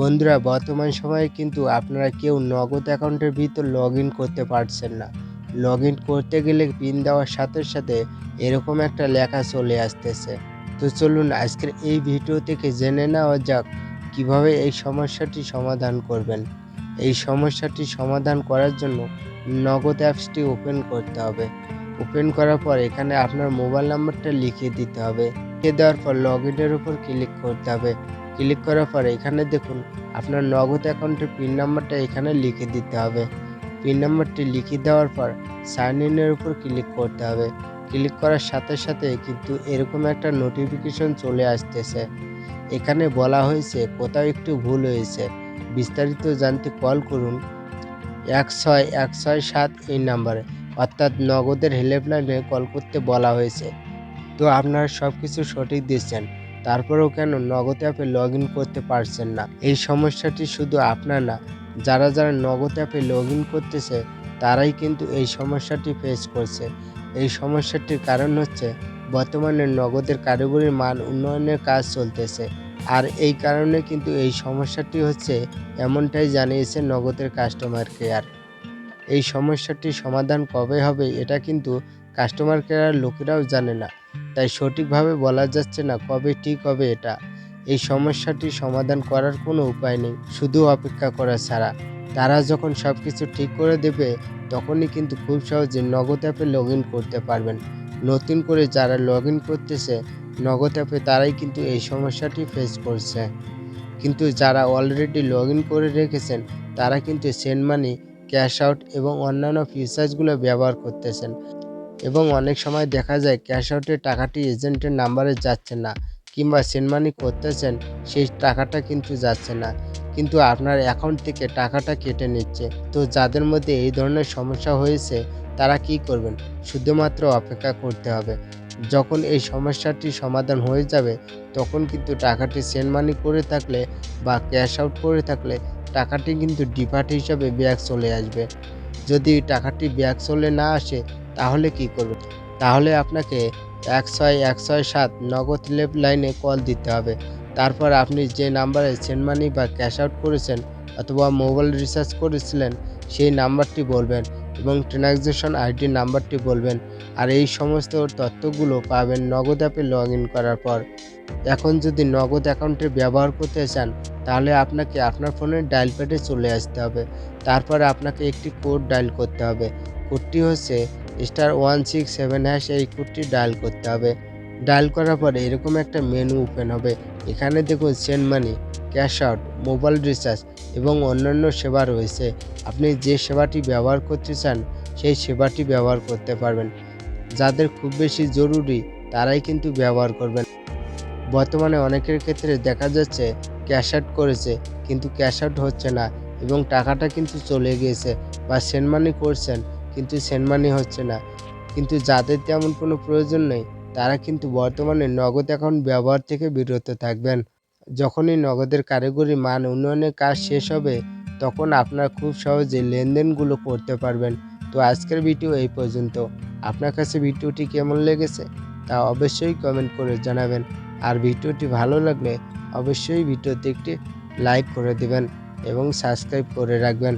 বন্ধুরা, বর্তমান সময়ে কিন্তু আপনারা কেউ নগদ অ্যাকাউন্টের ভিতর লগ করতে পারছেন না। লগ করতে গেলে পিন দেওয়ার সাথে সাথে এরকম একটা লেখা চলে আসতেছে। তো চলুন আজকের এই ভিডিও থেকে জেনে নেওয়া যাক কীভাবে এই সমস্যাটি সমাধান করবেন। এই সমস্যাটি সমাধান করার জন্য নগদ অ্যাপসটি ওপেন করতে হবে। ওপেন করার পর এখানে আপনার মোবাইল নাম্বারটা লিখে দিতে হবে। লিখে দেওয়ার পর লগ ইনের উপর ক্লিক করতে হবে। ক্লিক করার পর এখানে দেখুন, আপনার নগদ অ্যাকাউন্টের পিন নাম্বারটা এখানে লিখে দিতে হবে। পিন নাম্বারটি লিখে দেওয়ার পর সাইন ইনের উপর ক্লিক করতে হবে। ক্লিক করার সাথে সাথে কিন্তু এরকম একটা নোটিফিকেশন চলে আসতেছে। এখানে বলা হয়েছে, কোথাও একটু ভুল হয়েছে। বিস্তারিত জানতে কল করুন। এক ছয় এক ছয় সাত এই নাম্বারে অর্থাৎ নগদের হেল্পলাইনে কল করতে বলা হয়েছে। তো আপনারা সব কিছু সঠিক দিচ্ছেন, তারপরেও কেন নগদ অ্যাপে লগ করতে পারছেন না? এই সমস্যাটি শুধু আপনার না, যারা যারা নগদ অ্যাপে লগ করতেছে, তারাই কিন্তু এই সমস্যাটি ফেস করছে। এই সমস্যাটির কারণ হচ্ছে, বর্তমানে নগদের কারিগরির মান উন্নয়নের কাজ চলতেছে। আর এই কারণে কিন্তু এই সমস্যাটি হচ্ছে, এমনটাই জানিয়েছে নগদের কাস্টমার কেয়ার এই সমস্যাটির সমাধান কবে হবে এটা কিন্তু কাস্টমার কেয়ার লোকেরাও জানে না। তাই সঠিকভাবে বলা যাচ্ছে না কবে ঠিক হবে এটা। এই সমস্যাটি সমাধান করার কোনো উপায় নেই, শুধু অপেক্ষা করা ছাড়া। তারা যখন সব কিছু ঠিক করে দেবে, তখনই কিন্তু খুব সহজে নগদ অ্যাপে লগ করতে পারবেন। নতুন করে যারা লগ করতেছে, নগদ অ্যাপে তারাই কিন্তু এই সমস্যাটি ফেস করছে। কিন্তু যারা অলরেডি লগ করে রেখেছেন, তারা কিন্তু সেন্ড মানি ক্যাশ আউট এবং অন্যান্য ফিচার্সগুলো ব্যবহার করতেছেন। এবং অনেক সময় দেখা যায় ক্যাশ আউটের টাকাটি এজেন্টের নাম্বারে যাচ্ছে না কিংবা সেন্ড মানি করতেছেন, সেই টাকাটা কিন্তু যাচ্ছে না। কিন্তু আপনার অ্যাকাউন্ট থেকে টাকাটা কেটে নিচ্ছে। তো যাদের মধ্যে এই ধরনের সমস্যা হয়েছে, তারা কি করবেন? শুধুমাত্র অপেক্ষা করতে হবে। যখন এই সমস্যাটি সমাধান হয়ে যাবে, তখন কিন্তু টাকাটি সেন্ড মানি করে থাকলে বা ক্যাশ আউট করে থাকলে টাকাটি কিন্তু ডিফাল্ট হিসাবে ব্যাক চলে আসবে। যদি টাকাটি ব্যাক চলে না আসে, তাহলে কি করবে? তাহলে আপনাকে এক ছয় এক ছয় সাত নগদ লেপ লাইনে কল দিতে হবে। তারপর আপনি যে নাম্বারে সেন্ড মানি বা ক্যাশ আউট করেছেন অথবা মোবাইল রিচার্জ করেছিলেন, সেই নাম্বারটি বলবেন। এবং ট্রানজ্যাকশন আইডি নাম্বারটি বলবেন আর এই সমস্ত তথ্যগুলো পাবেন নগদ অ্যাপে লগ ইন করার পর। এখন যদি নগদ অ্যাকাউন্টে ব্যবহার করতে চান, তাহলে আপনাকে আপনার ফোনের ডায়াল প্যাডে চলে আসতে হবে। তারপরে আপনাকে একটি কোড ডায়াল করতে হবে। কোডটি হচ্ছে star one six seven hash এই কোডটি ডায়াল করতে হবে। ডায়াল করার পরে এরকম একটা মেনু ওপেন হবে। এখানে দেখুন send money. Cash out, mobile recharge এবং অন্যান্য সেবা রয়েছে। আপনি যে সেবাটি ব্যবহার করতে চান, সেই সেবাটি ব্যবহার করতে পারবেন। যাদের খুব বেশি জরুরি, তারাই কিন্তু ব্যবহার করবেন। বর্তমানে অনেকের ক্ষেত্রে দেখা যাচ্ছে, ক্যাশ আউট করেছে, কিন্তু ক্যাশ আউট হচ্ছে না এবং টাকাটা কিন্তু চলে গিয়েছে বা সেন্ড মানি করছেন, কিন্তু সেন্ড মানি হচ্ছে না। কিন্তু যাদের তেমন কোনো প্রয়োজন নেই, তারা কিন্তু বর্তমানে নগদ অ্যাকাউন্ট ব্যবহার থেকে বিরত থাকবেন। যখনই নগদের কারিগরি মান উন্নয়নের কাজ শেষ হবে, তখন আপনার খুব সহজে লেনদেনগুলো করতে পারবেন। তো আজকের ভিডিও এই পর্যন্ত। আপনার কাছে ভিডিওটি কেমন লেগেছে তা অবশ্যই কমেন্ট করে জানাবেন। আর ভিডিওটি ভালো লাগলে অবশ্যই ভিডিওতে একটি লাইক করে দেবেন এবং সাবস্ক্রাইব করে রাখবেন।